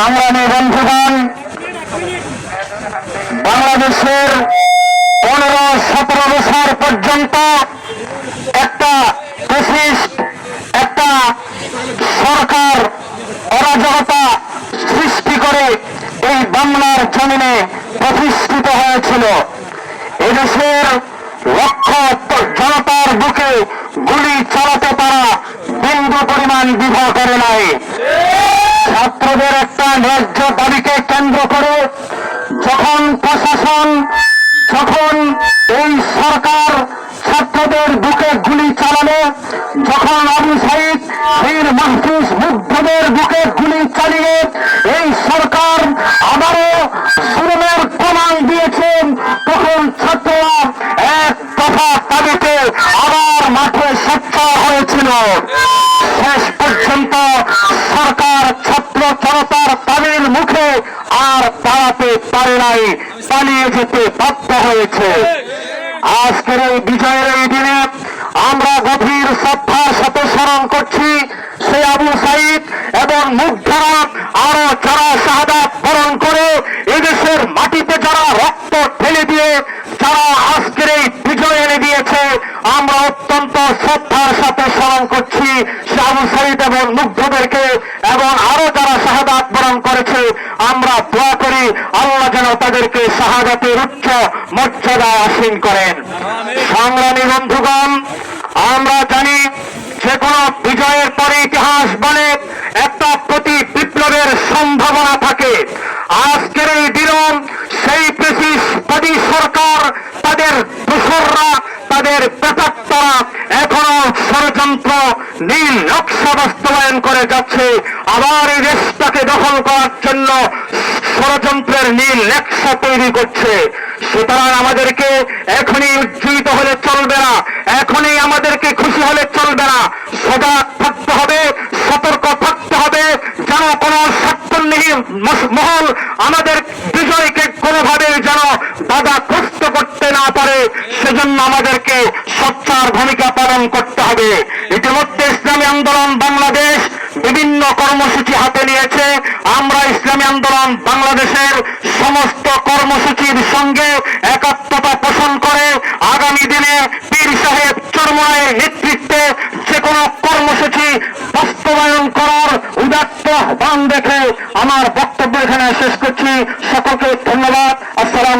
সংগ্রামী বন্ধুগণ, বাংলাদেশের পনেরো সতেরো বছর পর্যন্ত একটা ফ্যাসিস্ট একটা সরকার অরাজকতা সৃষ্টি করে এই বাংলার জমিনে প্রতিষ্ঠিত হয়েছিল। এদেশের লক্ষ জনতার বুকে গুলি চালাতে তারা বিন্দু পরিমাণ বিভা করে নাই ছাত্রদের একটা ন্যায্য দাবিকে কেন্দ্র করে যখন প্রশাসন, যখন এই সরকার ছাত্রদের বুকে গুলি চালালো যখন আবু সাইদ বীর মাহফুজ মুগ্ধদের বুকে গুলি চালিয়ে এই সরকার আবারও জুলুমের প্রমাণ দিয়েছেন তখন ছাত্ররা এক দফা দাবিতে আবার মাঠে সোচ্চার হয়েছিল। শেষ পর্যন্ত সরকার ছাত্র জনতার দাবির মুখে আর দাঁড়াতে নাই পালিয়ে যেতে বাধ্য হয়েছে। আজকের এই বিজয়ের এই দিনে আমরা গভীর শ্রদ্ধার সাথে স্মরণ করছি সে আবু সাইদ এবং মুগ্ধরা আরও যারা শাহাদাত বরণ করে, এদেশের মাটিতে যারা রক্ত ঢেলে দিয়ে যারা আজকের এই বিজয় এনে দিয়েছে, আমরা অত্যন্ত শ্রদ্ধার সাথে স্মরণ করছি সে আবু সাইদ এবং মুগ্ধদেরকে এবং আরও যারা শাহাদাত বরণ করেছে, আমরা দোয়া করি আল্লাহ যেন তাদেরকে শাহাদাতের উচ্চ মর্যাদা আসীন করেন। সংগ্রামী বন্ধুগণ, আমরা জানি যে কোনো বিজয়ের পরে ইতিহাস বলে একটা প্রতি বিপ্লবের সম্ভাবনা থাকে। আজকের এই দিনও সেই ব্রিটিশবাদী সরকার, তাদের দোসররা, তাদের প্রেতাত্মারা এখনও ষড়যন্ত্র, নীল নকশা বাস্তবায়ন করে যাচ্ছে। আবার এই দেশটাকে দখল করার জন্য ষড়যন্ত্রের নীল নকশা তৈরি করছে। সুতরাং আমাদেরকে এখনই উজ্জীবিত হলে চলবে না। এখনই আমাদেরকে খুশি হলে চলবে না। সজাগ থাকতে হবে, সতর্ক থাকতে হবে। যেন কোন স্বার্থনীতি মহল আমাদের বিজয়কে কোনোভাবে যেন বাধাগ্রস্ত করতে না পারে, সেজন্য আমাদেরকে সচ্চার ভূমিকা পালন করতে হবে ইতিমধ্যে ইসলামী আন্দোলন বাংলাদেশ বিভিন্ন কর্মসূচি হাতে নিয়েছে। আমরা ইসলামী আন্দোলন বাংলাদেশের সমস্ত কর্মসূচির সঙ্গে একাত্মতা পোষণ করে আগামী দিনে পীর সাহেব চরমায়ের নেতৃত্বে যে কোনো কর্মসূচি বাস্তবায়ন করার উদাত্ত আহ্বান দেখে আমার বক্তব্য এখানে শেষ করছি। সকলকে ধন্যবাদ। আসসালাম